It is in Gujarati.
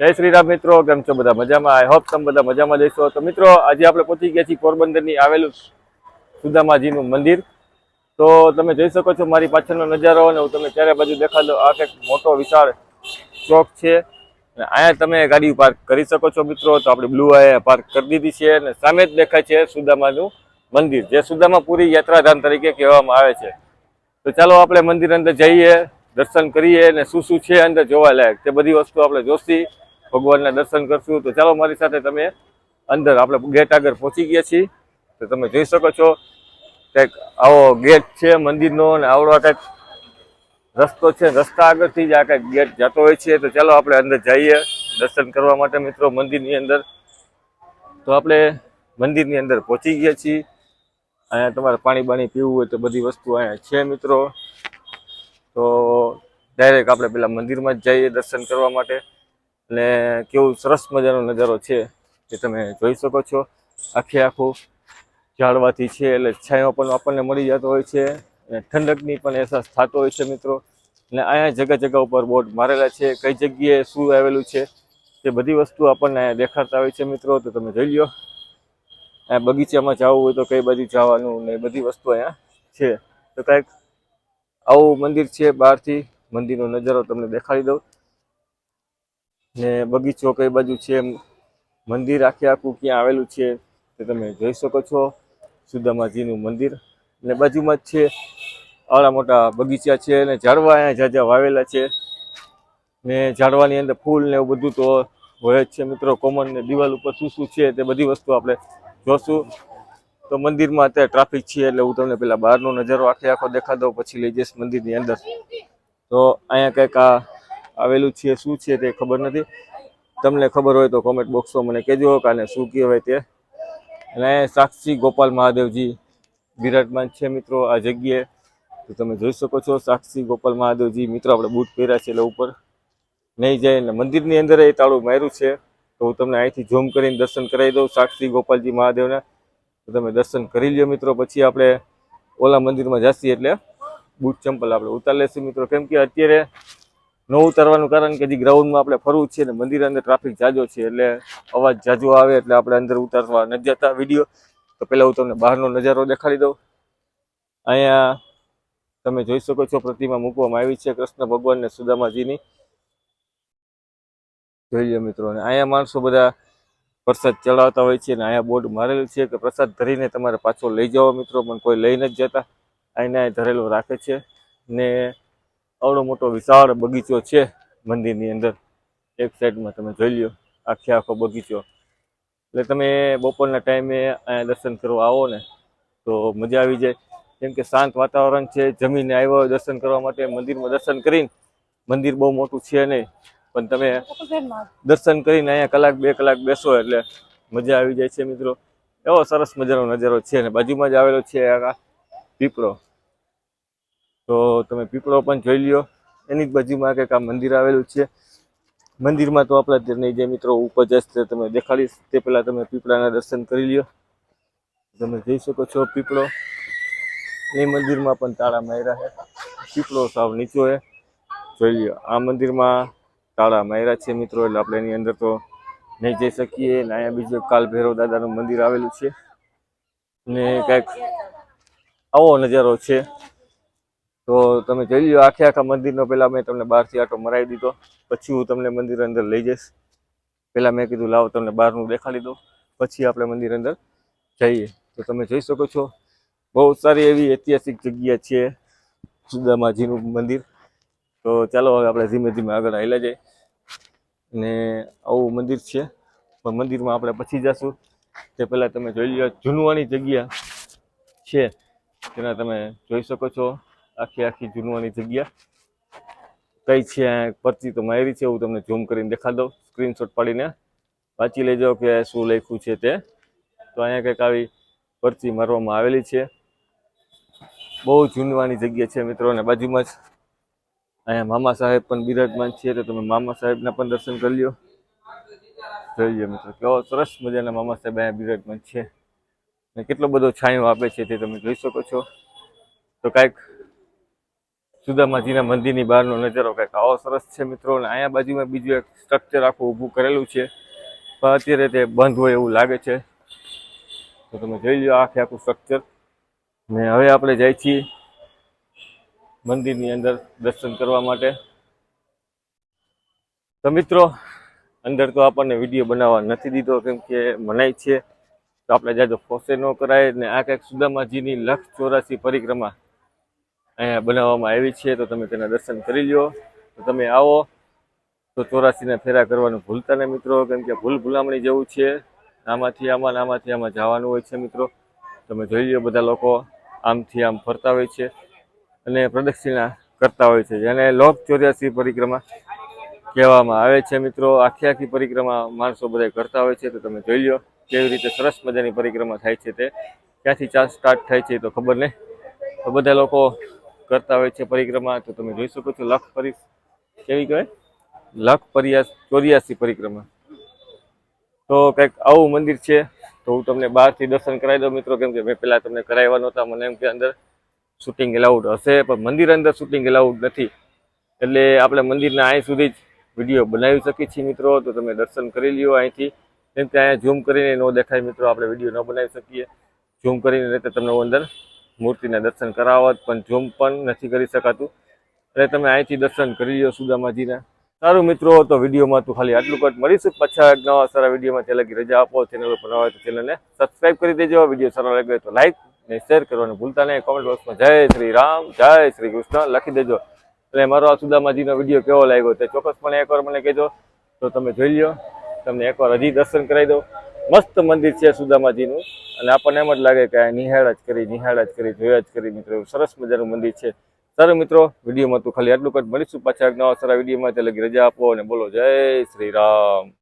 જય શ્રી રામ મિત્રો, કેમ છો બધા મજામાં? આઈ હોપ તમે બધા મજામાં જઈશો તો મિત્રો, આજે આપણે પહોંચી ગયા છીએ પોરબંદરની આવેલું સુદામાજીનું મંદિર. તો તમે જોઈ શકો છો મારી પાછળનો નજારો અને હું તમે ચારે બાજુ દેખાડો. આ કંઈક મોટો વિશાળ ચોક છે. અને અહીંયા તમે ગાડી પાર્ક કરી શકો છો મિત્રો. તો આપણે બ્લુ આયા પાર્ક કરી દીધી છે અને સામે જ દેખાય છે સુદામાનું મંદિર, જે સુદામાપુરી યાત્રાધામ તરીકે કહેવામાં આવે છે. તો ચાલો આપણે મંદિર અંદર જઈએ, દર્શન કરીએ અને શું શું છે અંદર જોવા લાયક. તે બધી વસ્તુ આપણે જોશી. ભગવાનના દર્શન કરશું. તો ચાલો મારી સાથે તમે અંદર આપણે ગેટ આગળ પહોંચી ગયા છીએ. તો તમે જોઈ શકો છો, કંઈક આવો ગેટ છે, મંદિરનો અને આવડો કંઈક રસ્તો છે. રસ્તા આગળથી જ આ કંઈક ગેટ જતો હોય છે. તો ચાલો આપણે અંદર જઈએ દર્શન કરવા માટે મિત્રો મંદિરની અંદર. તો આપણે મંદિરની અંદર પહોંચી ગયા છીએ. અહીંયા તમારે પાણી બાણી પીવું હોય તો બધી વસ્તુ અહીંયા છે મિત્રો. તો ડાયરેક્ટ આપણે પેલા મંદિરમાં જ જઈએ દર્શન કરવા માટે. અને કેવું સરસ મજાનો નજારો છે જે તમે જોઈ શકો છો. આખે આખું ઝાડવાથી છે એટલે છાંયો પણ આપણને મળી જતો હોય છે અને ઠંડકની પણ અહેસાસ થતો હોય છે મિત્રો. અને અહીંયા જગા જગા ઉપર બોર્ડ મારેલા છે, કઈ જગ્યાએ શું આવેલું છે તે બધી વસ્તુ આપણને અહીંયા દેખાડતા હોય છે મિત્રો, તો તમે જોઈ લો આ બગીચામાં જવું હોય તો કઈ બાજુ જવાનું ને બધી વસ્તુ અહીંયા છે. તો કાંઈક આવું મંદિર છે બહારથી, મંદિરનો નજારો તમને દેખાડી દઉં. ને બગીચો કઈ બાજુ છે મંદિર આખે આખું ક્યાં આવેલું છે તે તમે જોઈ શકો છો. સુદામાજીનું મંદિર. ને બાજુમાં જ છે આવડા મોટા બગીચા છે અને ઝાડવા અહીંયા ઝાઝા વાવેલા છે. ને ઝાડવાની અંદર ફૂલ ને એવું બધું તો હોય જ છે મિત્રો. કોમન ને દિવાલ ઉપર શું શું છે તે બધી વસ્તુ આપણે જોશું. તો મંદિરમાં અત્યારે ટ્રાફિક છે એટલે હું તમને પેલા બહારનો નજારો આખે આખો દેખા દઉં પછી લઈ જઈશ મંદિરની અંદર. તો અહીંયા કંઈક આ આવેલું છે, શું છે તે ખબર નથી. તમને ખબર હોય તો કોમેન્ટ બોક્સમાં મને કહેજો કે શું કહેવાય તે. અને સાક્ષી ગોપાલ મહાદેવજી વિરાજમાન છે મિત્રો આ જગ્યાએ. તો તમે જોઈ શકો છો સાક્ષી ગોપાલ મહાદેવજી. મિત્રો, આપણે બૂટ પહેર્યા છે એટલે ઉપર નહીં જાય અને મંદિરની અંદર એ તાળું માર્યું છે. તો હું તમને અહીંથી ઝૂમ કરીને દર્શન કરાવી દઉં સાક્ષી ગોપાલજી મહાદેવના. તો તમે દર્શન કરી લ્યો મિત્રો. પછી આપણે ઓલા મંદિરમાં જાસી એટલે બૂટ ચંપલ આપણે ઉતાર લેશું મિત્રો. કેમ કે અત્યારે ન ઉતારવાનું કારણ કે જે ગ્રાઉન્ડમાં આપણે ફરવું છે અને મંદિર અંદર ટ્રાફિક જાજો છે એટલે અવાજ જાજો આવે એટલે આપણે અંદર ઉતારવા નથી જતા વીડિયો તો પહેલાં હું તમને બહારનો નજારો દેખાડી દઉં. અહીંયા તમે જોઈ શકો છો પ્રતિમા મૂકવામાં આવી છે કૃષ્ણ ભગવાન ને સુદામાજીની. જોઈ લો મિત્રો અહીંયા માણસો બધા પ્રસાદ ચડાવતા હોય છે અને અહીંયા બોર્ડ મારેલું છે કે પ્રસાદ ધરીને તમારે પાછો લઈ જાઓ મિત્રો, પણ કોઈ લઈ નથી જતા. અહીંયા ધરેલો રાખે છે ને આવડો મોટો વિશાળ બગીચો છે મંદિરની અંદર. એક સાઈડમાં તમે જોઈ લ્યો, આખે આખો બગીચો. એટલે તમે બપોરના ટાઈમે અહીંયા દર્શન કરવા આવો ને, તો મજા આવી જાય. કેમ કે શાંત વાતાવરણ છે, જમીને આવ્યો હોય દર્શન કરવા માટે, મંદિરમાં દર્શન કરીને, મંદિર બહુ મોટું છે નહીં, પણ તમે દર્શન કરીને અહીંયા કલાક, બે કલાક બેસો એટલે મજા આવી જાય છે મિત્રો. એવો સરસ મજાનો નજારો છે ને, બાજુમાં જ આવેલો છે આ પીપળો. તો તમે પીપળો પણ જોઈ લ્યો. એની જ બાજુમાં કંઈક આ મંદિર આવેલું છે. મંદિરમાં તો આપણા અત્યારે જે મિત્રો ઉપર જશે તમે દેખાડીશ તે પહેલાં તમે પીપળાના દર્શન કરી લ્યો. તમે જોઈ શકો છો પીપળો. એ મંદિરમાં પણ તાળા માર્યા છે. પીપળો સાવ નીચો છે. જોઈ લ્યો, આ મંદિરમાં તાળા માર્યા છે મિત્રો, એટલે આપણે એની અંદર તો નહીં જઈ શકીએ. ને અહીંયા બીજું કાલ ભૈરવ દાદાનું મંદિર આવેલું છે. ને કંઈક આવો નજારો છે. તો તમે જોઈ લો આખે આખા મંદિરનો પહેલાં મેં તમને બહારથી આટો મરાવી દીધો. પછી હું તમને મંદિર અંદર લઈ જઈશ. પહેલાં મેં કીધું, લાવો તમને બહારનું દેખાડી દો પછી આપણે મંદિર અંદર જઈએ. તો તમે જોઈ શકો છો, બહુ સારી એવી ઐતિહાસિક જગ્યા છે સુદામાજીનું મંદિર. તો ચાલો હવે આપણે ધીમે ધીમે આગળ હાલ્યા જઈએ. અને આવું મંદિર છે. પણ મંદિરમાં આપણે પછી જશું. તે પહેલાં તમે જોઈ લો જૂનવાની જગ્યા છે. તેના તમે જોઈ શકો છો. આખી આખી જૂનવાની જગ્યા. કઈ છે, પરચી તો મારી છે, હું તમને ઝૂમ કરીને દેખા દઉં. સ્ક્રીનશોટ પાડીને વાંચી લેજો કે શું લખ્યું છે તે. તો અહીંયા કંઈક આવી પરચી મારવામાં આવેલી છે. બહુ જૂનવાની જગ્યા છે મિત્રો, અને બાજુમાં જ અહીંયા મામા સાહેબ પણ બિરાજમાન છે, તો તમે મામા સાહેબના પણ દર્શન કરી લ્યો. જોઈએ મિત્રો, કેવો સરસ મજાના મામા સાહેબ અહીંયા બિરાજમાન છે. અને કેટલો બધો છાંયો આપે છે તે તમે જોઈ શકો છો. તો કાંઈક સુદામાજીના મંદિરની બહારનો નજારો કંઈક આવો સરસ છે મિત્રો. અને અહીંયા બાજુમાં બીજું એક સ્ટ્રક્ચર આખું ઊભું કરેલું છે. પણ અત્યારે તે બંધ હોય એવું લાગે છે. તો તમે જોઈ લો આખે આખું સ્ટ્રક્ચર ને હવે આપણે જાય છીએ મંદિરની અંદર દર્શન કરવા માટે. તો મિત્રો, અંદર તો આપણને વીડિયો બનાવવા નથી દીધો કેમ કે મનાય છે. તો આપણે જાજો ફોસે ન કરાય ને આ કંઈક સુદામાજીની લક્ષ ચોરાસી પરિક્રમા અહીંયા બનાવવામાં આવી છે, તો તમે તેના દર્શન કરી લ્યો. તો તમે આવો. તો ચોરાસીના ફેરા કરવાનું ભૂલતા નહીં મિત્રો, કેમ કે ભૂલ ભૂલામણી જેવું છે. આમાંથી આમાં આમાંથી આમાં જવાનું હોય છે મિત્રો. તમે જોઈ લો બધા લોકો, આમથી આમ ફરતા હોય છે અને પ્રદક્ષિણા કરતા હોય છે. જેને લોક ચોર્યાસી પરિક્રમા કહેવામાં આવે છે મિત્રો. આખી આખી પરિક્રમા માણસો બધા કરતા હોય છે, તો તમે જોઈ લો કેવી રીતે સરસ મજાની પરિક્રમા થાય છે તે. ક્યાંથી ચા સ્ટાર્ટ થાય છે તો ખબર નહીં. તો બધા લોકો કરતા હોય છે પરિક્રમા, તો તમે જોઈ શકો છો લખ પરી કેવી કહેવાય? લખ પરિયાસ, ચોર્યાસી પરિક્રમા. તો કંઈક આવું મંદિર છે, તો હું તમને બહારથી દર્શન કરાવી દઉં મિત્રો, કેમ કે મેં પહેલાં તમને કરાવ્યા નહોતા, મને એમ કે અંદર શૂટિંગ એલાઉડ હશે, પણ મંદિર અંદર શૂટિંગ એલાઉડ નથી. એટલે આપણે મંદિરના અહીં સુધી જ વીડિયો બનાવી શકીએ છીએ મિત્રો, તો તમે દર્શન કરી લ્યો અહીંથી. કેમ કે અહીંયા ઝૂમ કરીને ન દેખાય મિત્રો, આપણે વીડિયો ન બનાવી શકીએ. ઝૂમ કરીને રીતે તમને અંદર મૂર્તિના દર્શન કરાવત, પણ ઝૂમ પણ નથી કરી શકાતું. એટલે તમે અહીંથી દર્શન કરી લો સુદામાજીના. સારું મિત્રો, તો વિડીયોમાં તું ખાલી આટલું કટ મળીશું પાછા એક નવા સારા વિડીયોમાં. ત્યાં લગી રજા આપો. ચેનલ ઉપર નવા તો ચેનલને સબસ્ક્રાઈબ કરી દેજો. વીડિયો સારો લાગે તો લાઈક ને શેર કરવાનું ભૂલતા નહીં. કોમેન્ટ બોક્સમાં જય શ્રી રામ, જય શ્રી કૃષ્ણ લખી દેજો. એટલે મારો આ સુદામાજીનો વીડિયો કેવો લાગ્યો તે ચોક્કસપણે એકવાર મને કહેજો. તો તમે જોઈ લો તમને એકવાર હજી દર્શન કરાવી દો મસ્ત મંદિર છે સુદામાજીનું. અને આપણને એમ જ લાગે કે નિહાળ જ કરી, નિહાળ જ કરી જોયા જ કરી. મિત્રો સરસ મજાનું મંદિર છે. સારું મિત્રો, વિડીયોમાં તું ખાલી આટલું કટ મળીશું પાછા એક સારા વિડીયોમાં. લગી રજા આપો અને બોલો જય શ્રી રામ.